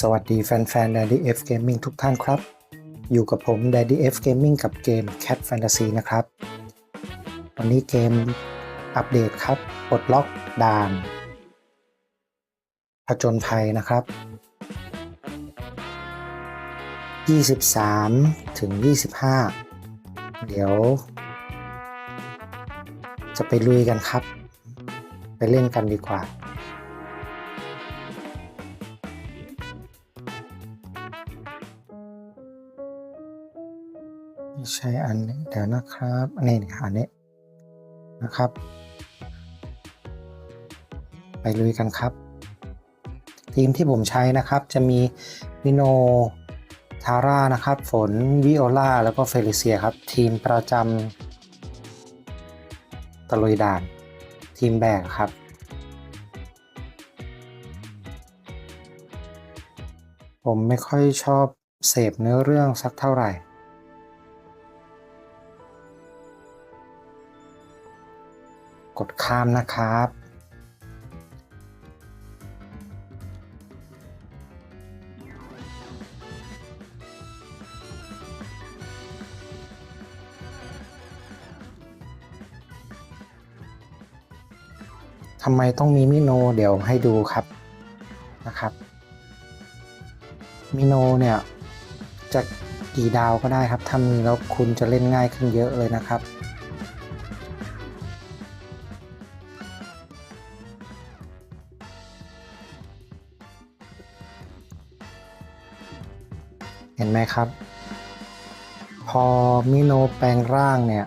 สวัสดีแฟนๆ Daddy F Gaming ทุกท่านครับ อยู่กับผม Daddy F Gaming กับเกม Cat Fantasy นะครับ วันนี้เกมอัปเดตครับปลดล็อกด่านผจญภัยนะครับ 23 ถึง 25 เดี๋ยว จะไปลุยกันครับ ไปเล่นกันดีกว่า ช่อันนี้เดี๋ยวนะครับนนี้อันนี้นะครับ ไปลุยกันครับ ทีมที่ผมใช้นะครับจะมีวิโนทาร่านะครับ ฝนวิโอลาแล้วก็เฟลิเซียครับ ทีมประจำตะลุยด่าน ทีมแบกครับผมไม่ค่อยชอบเสพเนื้อเรื่องสักเท่าไหร่ กดข้ามนะครับ ทำไมต้องมีมิโนเดี๋ยวให้ดูครับนะครับ มิโนเนี่ยจะกี่ดาวก็ได้ครับ ถ้ามีแล้วคุณจะเล่นง่ายขึ้นเยอะเลยนะครับ ห็นไหมครับ พอมิโนแปลงร่างเนี่ย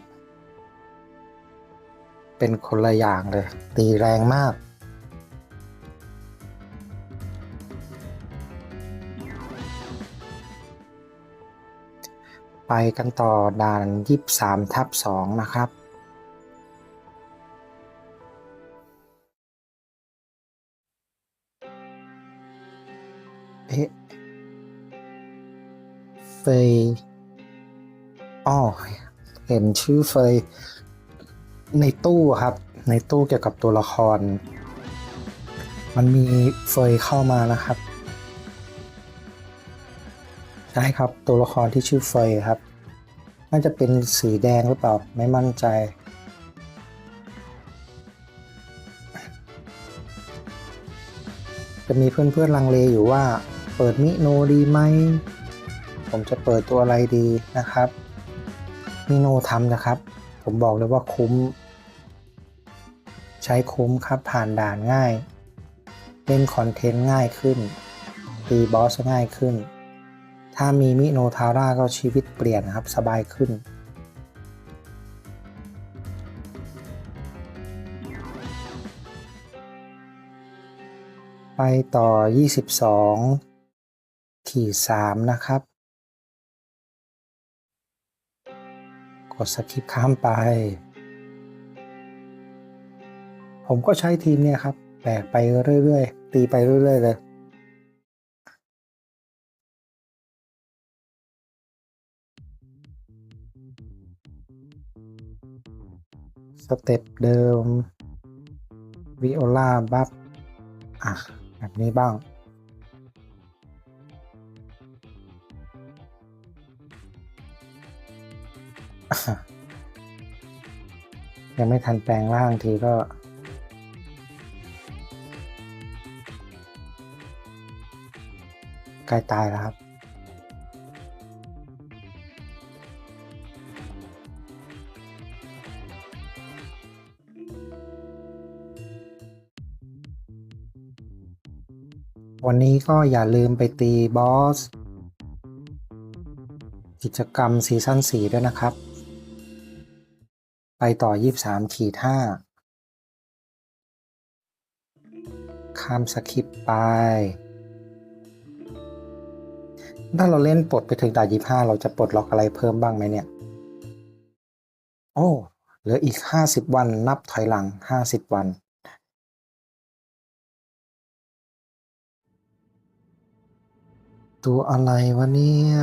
เป็นคนละอย่างเลย ตีแรงมากไปกันต่อด่าน23ทับ2นะครับ เอ๊ะ เฟยอ้อเห็นชื่อเฟยในตู้ครับ ในตู้เกี่ยวกับตัวละคร มันมีเฟยเข้ามานะครับใช่ครับตัวละครที่ชื่อเฟยครับ น่าจะเป็นสีแดงหรือเปล่า ไม่มั่นใจจะมีเพื่อนๆลังเลอยู่ว่า เปิดมิโนดีไหม ผมจะเปิดตัวอะไรดีนะครับมิโนทำนะครับ ผมบอกเลยว่าคุ้ม ใช้คุ้มครับผ่านด่านง่าย เล่นคอนเทนต์ง่ายขึ้นตีบอสง่ายขึ้น ถ้ามีมิโนทาร่าก็ชีวิตเปลี่ยนครับสบายขึ้นไปต่อ 22 ขีด 3 นะครับ กดสคิปข้ามไป ผมก็ใช้ทีมเนี่ยครับแบกไปเรื่อยๆ ตีไปเรื่อยๆ เลย สเต็ปเดิมวิโอลาบัฟอะ แบบนี้บ้าง ยังไม่ทันแปลงร่างทีก็ ใกล้ตายแล้วครับ วันนี้ก็อย่าลืมไปตีบอส กิจกรรมซีซั่น4ด้วยนะครับ ไปต่อ23ขีด5ข้ามสคริปไป ถ้าเราเล่นปลดไปถึงด่าน25เราจะปลดล็อกอะไรเพิ่มบ้างไหมเนี่ย โอ้เหลืออีก50วันนับถอยหลัง50วันตัวอะไรวะเนี่ย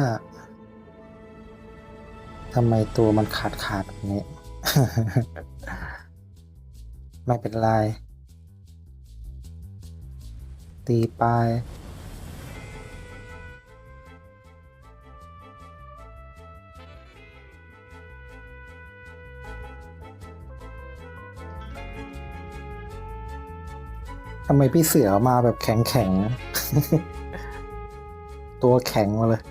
ทำไมตัวมันขาดขาดแบบนี้ ไม่เป็นไร ตีไป ทำไมพี่เสือมาแบบแข็งๆตัวแข็งมาเลย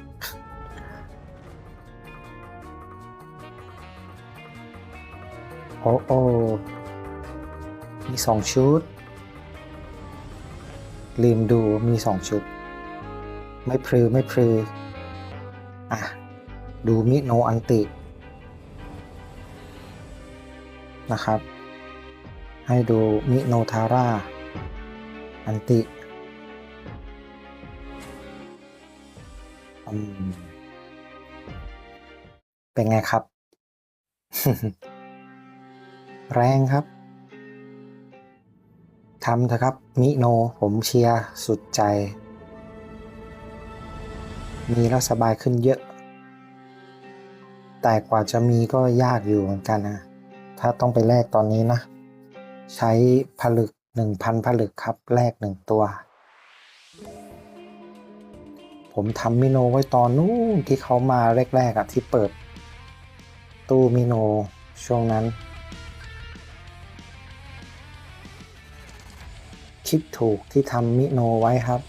โอ้โอ้มีสองชุด ลืมดูมีสองชุด ไม่พลือไม่พลืออะ ดูมิโนอันติ นะครับ ให้ดูมิโนทาร่า อันติเป็นไงครับ แรงครับทำเถอะครับมิโนผมเชียร์สุดใจ มีแล้วสบายขึ้นเยอะ แต่กว่าจะมีก็ยากอยู่เหมือนกันนะ ถ้าต้องไปแลกตอนนี้นะ ใช้ผลึกหนึ่งพันผลึกครับ แลกหนึ่งตัว ผมทำมิโนไว้ตอนนู้นที่เขามาแรกๆอะที่เปิด ตู้มิโนช่วงนั้น คิดถูกที่ทำมิโนไว้ครับ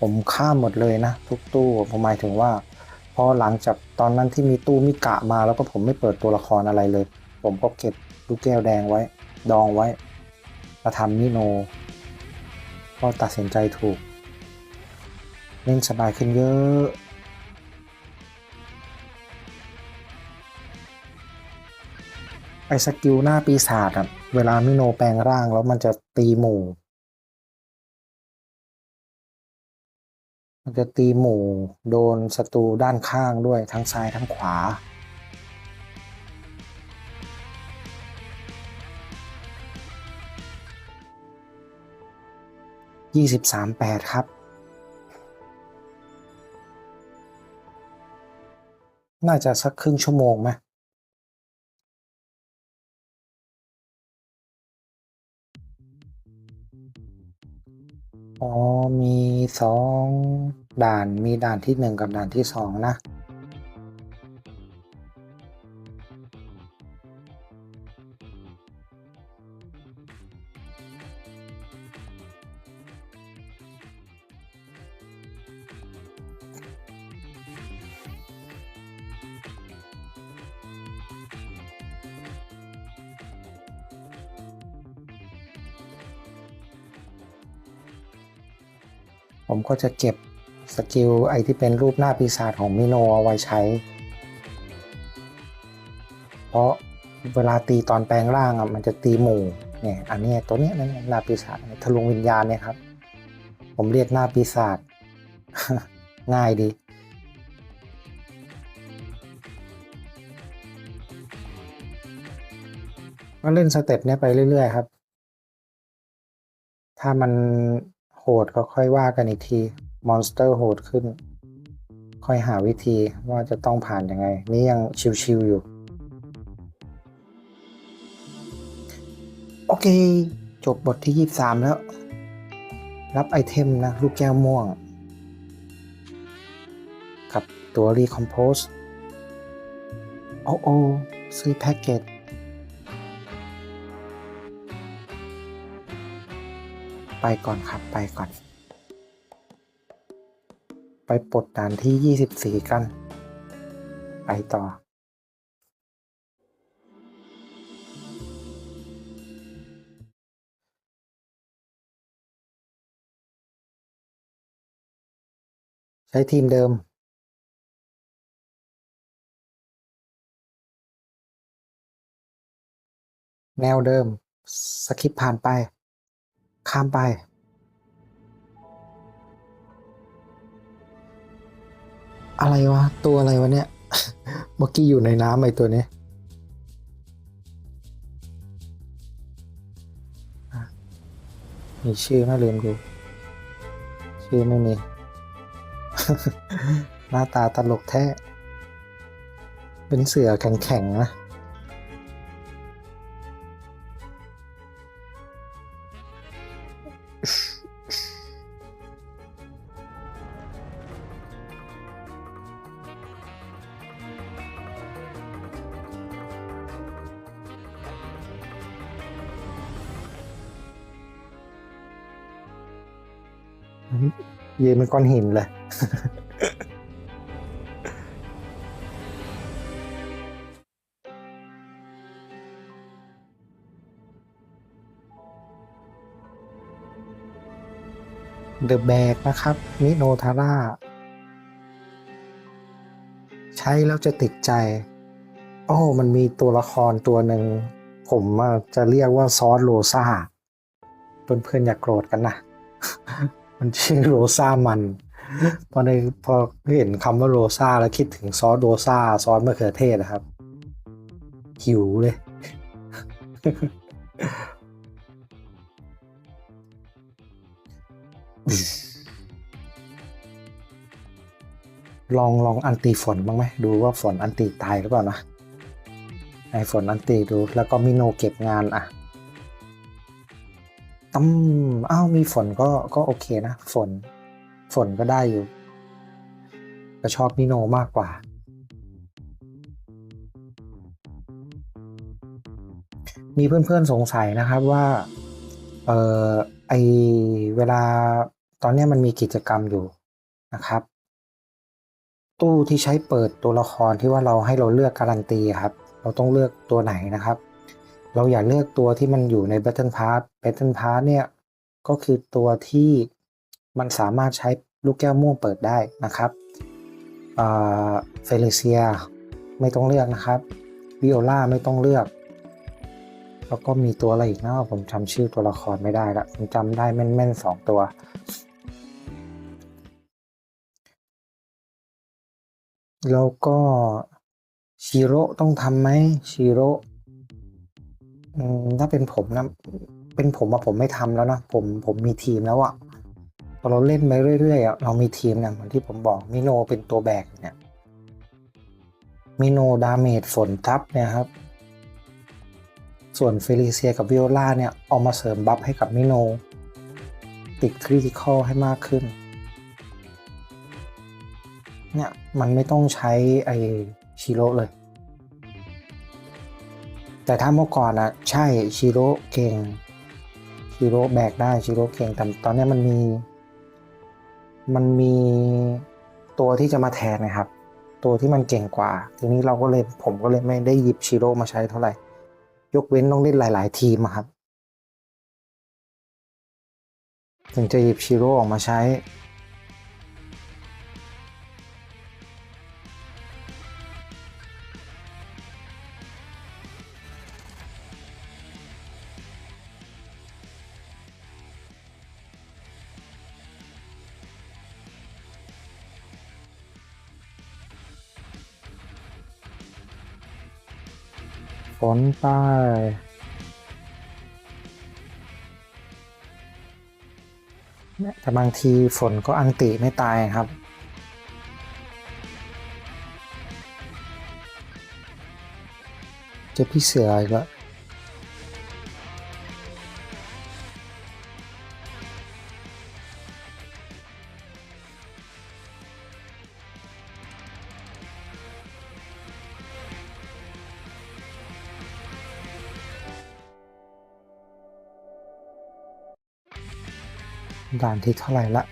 ผมข้ามหมดเลยนะ ทุกตู้ผมหมายถึงว่าพอหลังจากตอนนั้นที่มีตู้มิกะมาแล้วก็ผมไม่เปิดตัวละครอะไรเลย ผมก็เก็บลูกแก้วแดงไว้ ดองไว้มาทำมิโน ก็ตัดสินใจถูก เล่นสบายขึ้นเยอะไอ้สกิลหน้าปีศาจอะ เวลามิโนแปลงร่างแล้วมันจะตีหมู่ มันจะตีหมู่โดนศัตรูด้านข้างด้วยทั้งซ้ายทั้งขวา ยี่สิบสามแปดครับ น่าจะสักครึ่งชั่วโมงไหม มีสองด่านมีด่านที่หนึ่งกับด่านที่สองนะ ก็จะเก็บสกิลไอที่เป็นรูปหน้าปีศาจของมิโนเอาไว้ใช้ เพราะเวลาตีตอนแปลงร่างอะมันจะตีหมู่เนี่ยอันนี้ตัวเนี้ยนั่นหน้าปีศาจทะลวงวิญญาณเนี่ยครับ ผมเรียกหน้าปีศาจง่ายดีก็เล่นสเต็ปเนี้ยไปเรื่อย ๆ ครับ ถ้ามัน โหดก็ค่อยว่ากันอีกที มอนสเตอร์โหดขึ้น ค่อยหาวิธีว่าจะต้องผ่านยังไง นี่ยังชิวๆอยู่ โอเค จบบทที่ 23 แล้ว รับไอเทมนะ ลูกแก้วม่วง กับตัวรีคอมโพสโอ้โอซื้อแพ็กเกจ ไปก่อนครับไปก่อน ไปปลดด่านที่ 24 กัน ไปต่อ ใช้ทีมเดิมแนวเดิม สคิปผ่านไป ข้ามไป อะไรวะ ตัวอะไรวะเนี่ยเมื่อกี้อยู่ในน้ำไอตัวนี้อะมีชื่อไม่ลืมดู ชื่อไม่มี หน้าตาตลกแท้ เป็นเสือแข็งๆนะ ยืนเป็นก้อนหินเลย เดอะแบกนะครับ มิโนทาร่า ใช้แล้วจะติดใจ โอ้ มันมีตัวละครตัวหนึ่ง ผมจะเรียกว่าซอสโรซาเพื่อนๆอย่ากโกรธกันนะ มันชื่อโรซามัน พอในพอเห็นคำว่าโรซาแล้วคิดถึงซอสโรซาซอสมะเขือเทศนะครับ หิวเลย ลองลองอันตีฝนบ้างไหม ดูว่าฝนอันตีตายหรือเปล่านะไอฝนอันตีดู แล้วก็มิโนเก็บงานอะ ตั้มอ้าวมีฝนก็ก็โอเคนะ ฝน ฝนก็ได้อยู่ก็ชอบมิโนมากกว่า มีเพื่อนๆสงสัยนะครับว่า เออไอเวลาตอนนี้มันมีกิจกรรมอยู่นะครับ ตู้ที่ใช้เปิดตัวละครที่ว่าเราให้เราเลือกการันตีครับ เราต้องเลือกตัวไหนนะครับ เราอย่าเลือกตัวที่มันอยู่ใน Battle Pass Battle Pass เนี่ยก็คือตัวที่มันสามารถใช้ลูกแก้วม่วงเปิดได้นะครับเฟลิเซียไม่ต้องเลือกนะครับวิโอลาไม่ต้องเลือก แล้วก็มีตัวอะไรอีกนะผมจำชื่อตัวละครไม่ได้ละผมจำได้แม่นๆสองตัว แล้วก็ชิโร่ต้องทำไหมชิโร่ อืมถ้าเป็นผมนะ เป็นผมอะผมไม่ทำแล้วนะผมผมมีทีมแล้วอะพอเราเล่นไปเรื่อยๆอะเรามีทีมเนี่ยเหมือนที่ผมบอกมิโนเป็นตัวแบกเนี่ยมิโนดาเมจฝนทับเนี่ยครับ ส่วนเฟลิเซียกับวิโอลาเนี่ยเอามาเสริมบัฟให้กับมิโน ติดคริติคอลให้มากขึ้น เนี่ย มันไม่ต้องใช้ไอชิโร่เลย แต่ถ้าเมื่อก่อนอะใช่ชิโร่เก่งชิโร่แบกได้ชิโร่เก่งแต่ตอนนี้มันมี มันมีตัวที่จะมาแทนนะครับ ตัวที่มันเก่งกว่า ทีนี้เราก็เลยผมก็เลยไม่ได้หยิบชิโร่มาใช้เท่าไหร่ ยกเว้นต้องเล่นหลาย ๆ ทีมครับ ถึงจะหยิบชิโร่ออกมาใช้ ฝนใต้เนี่ยแต่บางทีฝนก็อันติไม่ตายครับ จะพี่เสืออีกแล้ว ด่านที่เท่าไหร่ละ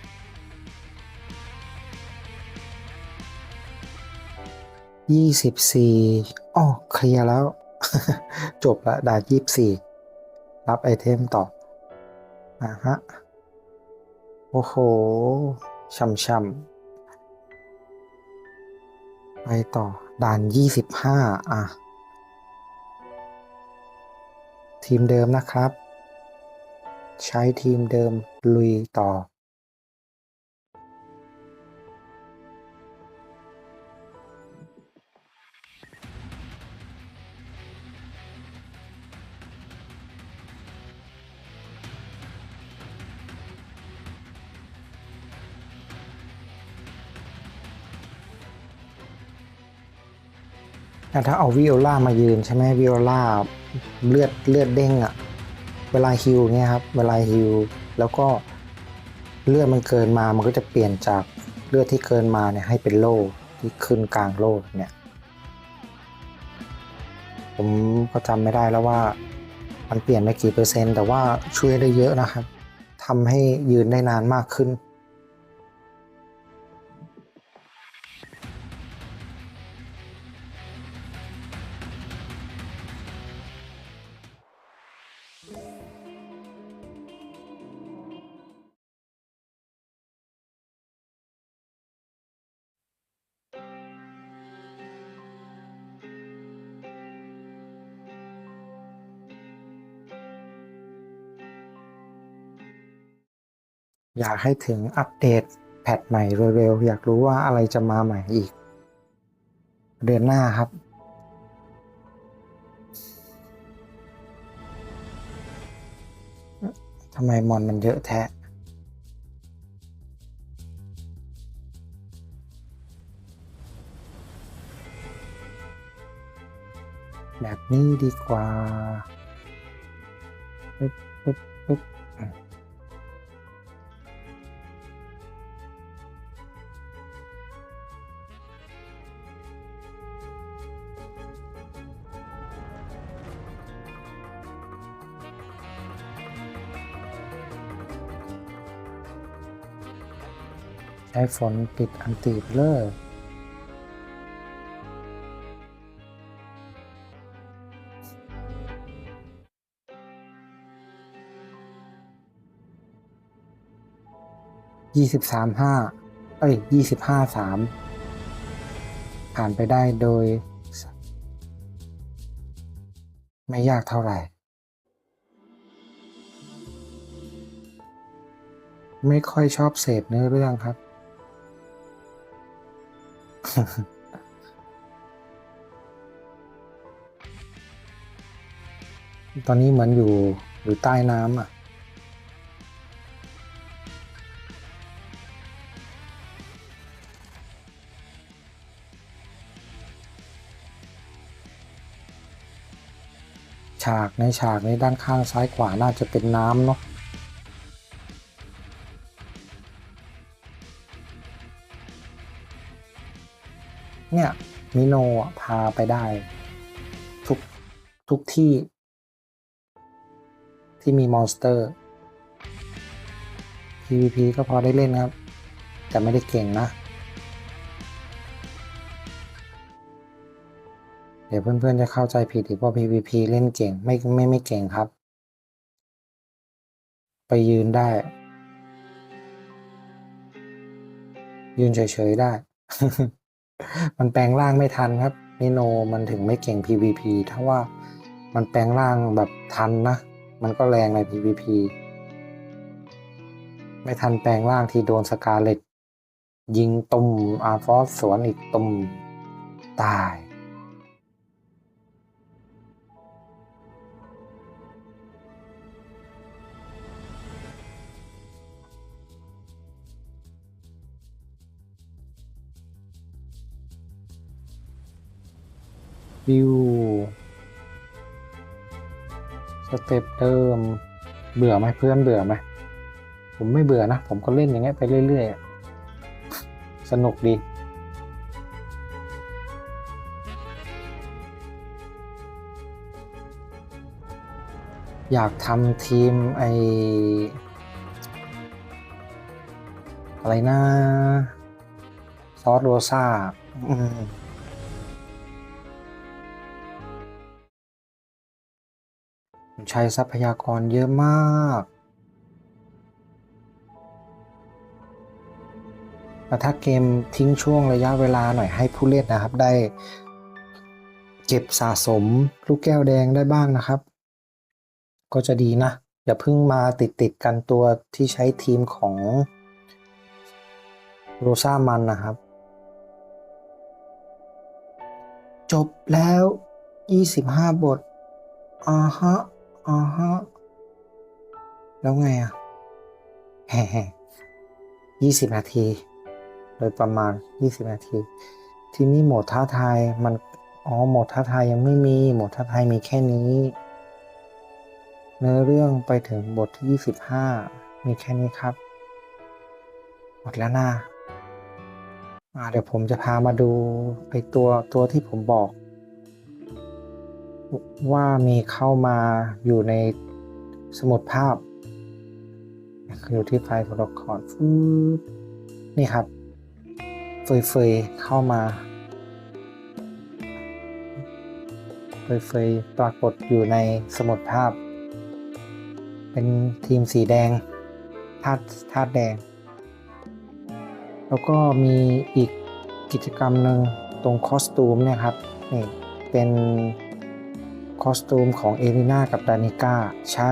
ยี่สิบสี่อ๋อเคลียร์แล้ว จบละด่านยี่สิบสี่รับไอเทมต่ออะฮะ โอ้โหช่ำๆไปต่อด่านยี่สิบห้าอะ ทีมเดิมนะครับ ใช้ทีมเดิมลุยต่อถ้าเอาวิโอลามายืนใช่ไหมวิโอลาเลือดเลือดเด้งอะ เวลาฮิวเนี่ยครับเวลาฮิวแล้วก็เลือดมันเกินมามันก็จะเปลี่ยนจากเลือดที่เกินมาเนี่ยให้เป็นโล่ที่ขึ้นกลางโล่เนี่ยผมก็จำไม่ได้แล้วว่ามันเปลี่ยนไปกี่เปอร์เซ็นต์ แต่ว่าช่วยได้เยอะนะครับทำให้ยืนได้นานมากขึ้น อยากให้ถึงอัปเดตแพทใหม่เร็วๆ อยากรู้ว่าอะไรจะมาใหม่อีก เดือนหน้าครับ ไมมอนมันเยอะแท้แบบนี้ดีกว่าปึ๊บปึ๊บปึ๊บ ช้ฝนปิดอันตีบเลยยี่สิบสามห้าเอ้ยยี่สิบห้าสามผ่านไปได้โดย ไม่ยากเท่าไหร่ ไม่ค่อยชอบเสพเนื้อเรื่องครับ ตอนนี้เหมือนอยู่อยู่ใต้น้ำอะ ฉากในฉากในด้านข้างซ้ายขวาน่าจะเป็นน้ำเนาะ มิโนพาไปได้ ทุกทุกที่ ที่มีมอนสเตอร์ PVP ก็พอได้เล่นครับ แต่ไม่ได้เก่งนะ เดี๋ยวเพื่อนๆจะเข้าใจผิดอีกว่า PVP เล่นเก่งไม่ไม่ไม่เก่งครับ ไปยืนได้ ยืนเฉยๆได้ มันแปลงร่างไม่ทันครับนิโนมันถึงไม่เก่ง PVP ถ้าว่ามันแปลงร่างแบบทันนะ มันก็แรงใน PVP ไม่ทันแปลงร่างที่โดนสกาเลตยิงตุ่มอาร์ฟอสสวนอีกตุ่มตาย วิวสเต็ปเดิม เบื่อไหมเพื่อนเบื่อไหมผมไม่เบื่อนะ ผมก็เล่นอย่างเงี้ยไปเรื่อยๆ สนุกดีอยากทำทีมไออะไรนะ ซอสโรซ่าอืม ใช้ทรัพยากรเยอะมาก แต่ถ้าเกมทิ้งช่วงระยะเวลาหน่อยให้ผู้เล่นนะครับ ได้เก็บสะสมลูกแก้วแดงได้บ้างนะครับ ก็จะดีนะ อย่าเพิ่งมาติดติดกันตัวที่ใช้ทีมของโรซ่ามันนะครับ จบแล้ว 25 บทอ่าฮะ อ่าฮะ แล้วไงอะแฮ่ยี่สิบนาที โดยประมาณยี่สิบนาที ที่นี้โหมดท้าทายมัน อ๋อ โหมดท้าทายยังไม่มี โหมดท้าทายมีแค่นี้เนื้อเรื่องไปถึงบทที่ยี่สิบห้ามีแค่นี้ครับ หมดแล้วนะ่าเดี๋ยวผมจะพามาดูไอตัวตัวที่ผมบอก ว่ามีเข้ามาอยู่ในสมุดภาพอยู่ที่ไฟล์ตัวละครฟืบนี่ครับเฟยเฟยๆเข้ามาเฟยเฟยๆปรากฏอยู่ในสมุดภาพ เป็นทีมสีแดงธาตุธาตุแดง แล้วก็มีอีกกิจกรรมหนึ่งตรงคอสตูมเนี่ยครับนี่เป็น คอสตูมของเอลิน่ากับดานิก้าใช้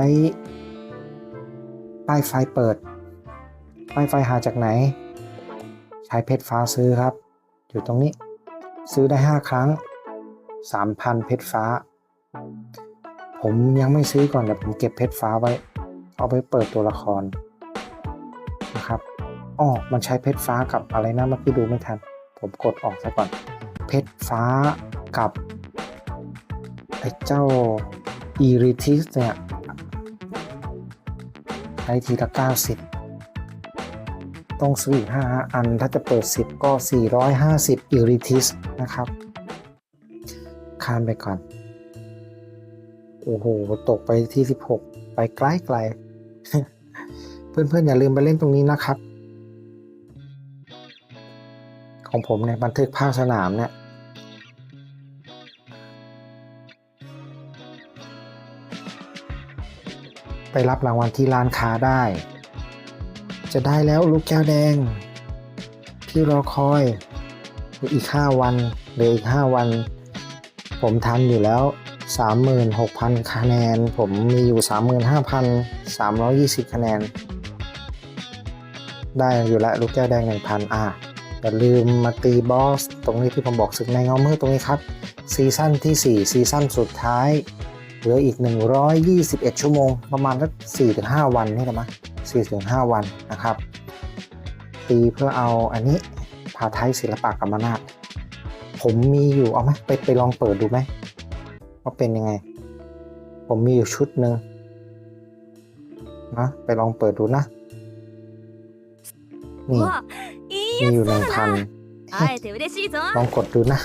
ป้ายไฟเปิด ป้ายไฟหาจากไหน ใช้เพชรฟ้าซื้อครับ อยู่ตรงนี้ ซื้อได้ 5 ครั้ง 3,000 เพชรฟ้า ผมยังไม่ซื้อก่อนเดี๋ยวผมเก็บเพชรฟ้าไว้ เอาไปเปิดตัวละครนะครับอ๋อมันใช้เพชรฟ้ากับอะไรนะเมื่อกี้ดูไม่ทัน ผมกดออกซะก่อน เพชรฟ้ากับ ไอ้เจ้าอีริทิสเนี่ยใช้ทีละ 90 ต้องซื้ออีก5อัน ถ้าจะเปิด 10 ก็ 450อีริทิสนะครับข้ามไปก่อน โอ้โห ตกไปที่ 16 ไปไกล้ไกล เพื่อนๆ อย่าลืมไปเล่นตรงนี้นะครับ ของผมเนี่ยบันทึกภาคสนามเนี่ย ไปรับรางวัลที่ร้านค้าได้ จะได้แล้วลูกแก้วแดง ที่รอคอยเหลืออีก 5 วันเหลืออีก 5 วัน ผมทำอยู่แล้ว 36,000 คะแนน ผมมีอยู่ 35,320 คะแนน ได้อยู่แล้วลูกแก้วแดง 1,000 อะอย่าลืมมาตีบอส ตรงนี้ที่ผมบอกศึกในเงามืดตรงนี้ครับ ซีซั่นที่ 4 ซีซั่นสุดท้าย เหลืออีก 121 ชั่วโมง ประมาณสัก4-5 วันนี่แหละมั้งห้าวันนะครับ ตีเพื่อเอาอันนี้พาไทยศิลปะกรรมนาฏผมมีอยู่เอาไหมไปไปลองเปิดดูไหมว่าเป็นยังไง ผมมีอยู่ชุดหนึ่งนะไปลองเปิดดูนะนี่มีอยู่หนึ่งพันลองกดดูนะ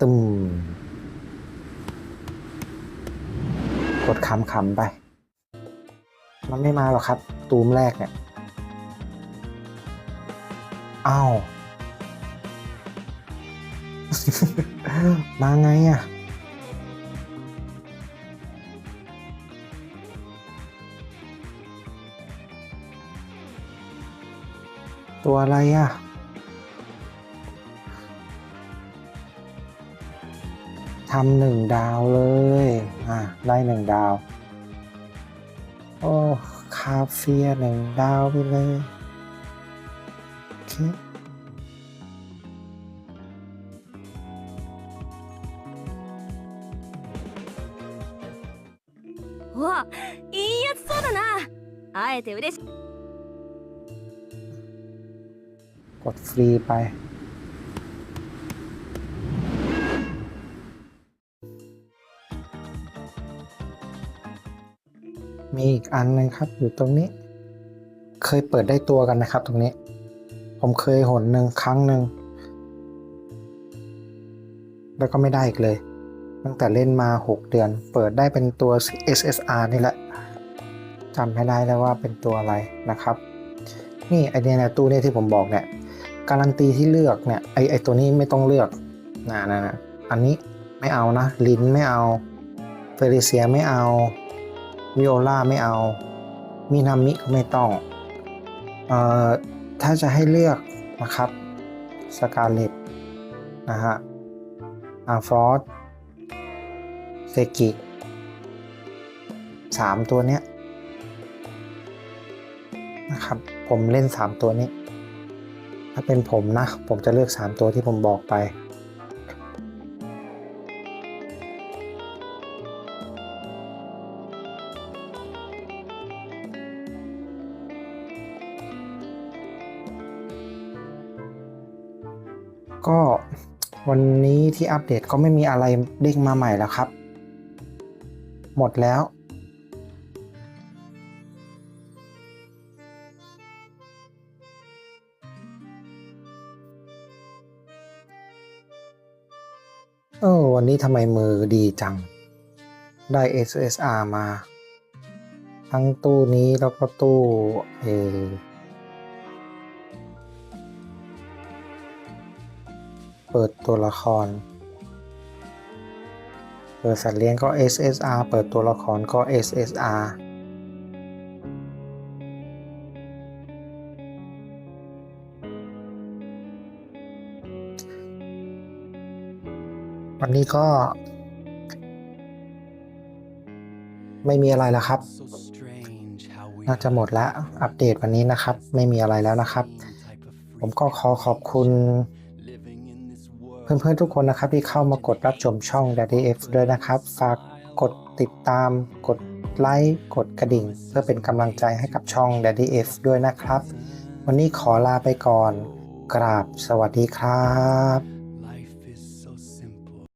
ตึม กดคำคำไป มันไม่มาหรอกครับ ตูมแรกเนี่ยอ้าวมาไงอะตัวอะไรอะ ทำหนึ่งดาวเลย อ่ะ ได้หนึ่งดาว โอ้ คาเฟียหนึ่งดาวไปเลย โอเค わいいやつそうだな会えて嬉しい กดฟรีไป มีอีกอันหนึงครับอยู่ตรงนี้ เคยเปิดได้ตัวกันนะครับ ตรงนี้ ผมเคยหนหนึ่งครั้งหนึ่งแล้วก็ไม่ได้อีกเลย ตั้งแต่เล่นมา 6 เดือน เปิดได้เป็นตัว SSR นี่แหละจำไม่ได้แล้วว่าเป็นตัวอะไรนะครับ นี่ไอเดียเนี่ยตู้เนี่ยที่ผมบอกเนี่ยการันตีที่เลือกเนี่ยไอไอตัวนี้ไม่ต้องเลือกนะนะนะอันนี้ไม่เอานะ ลินไม่เอาเฟริเซียไม่เอา วิโอลาไม่เอา มินามิก็ไม่ต้องเอ่อถ้าจะให้เลือกนะครับสกาเลตนะฮะอาฟอสเซกิสามตัวเนี้ยนะครับผมเล่นสามตัวนี้ ถ้าเป็นผมนะ ผมจะเลือก 3 ตัวที่ผมบอกไป วันนี้ที่อัปเดตก็ไม่มีอะไรเด้งมาใหม่แล้วครับ หมดแล้ว เออ วันนี้ทำไมมือดีจัง ได้ SSR มา ทั้งตู้นี้แล้วก็ตู้เอ เปิดตัวละคร เปิดสัตว์เลี้ยงก็ SSR เปิดตัวละครก็ SSR วันนี้ก็ ไม่มีอะไรแล้วครับ น่าจะหมดละอัปเดตวันนี้นะครับ ไม่มีอะไรแล้วนะครับ ผมก็ขอขอบคุณ เพื่อนๆทุกคนนะครับที่เข้ามากดรับชมช่อง Daddy F ด้วยนะครับ ฝากกดติดตาม กดไลค์ กดกระดิ่ง เพื่อเป็นกำลังใจให้กับช่อง Daddy F ด้วยนะครับ วันนี้ขอลาไปก่อน กราบสวัสดีครับ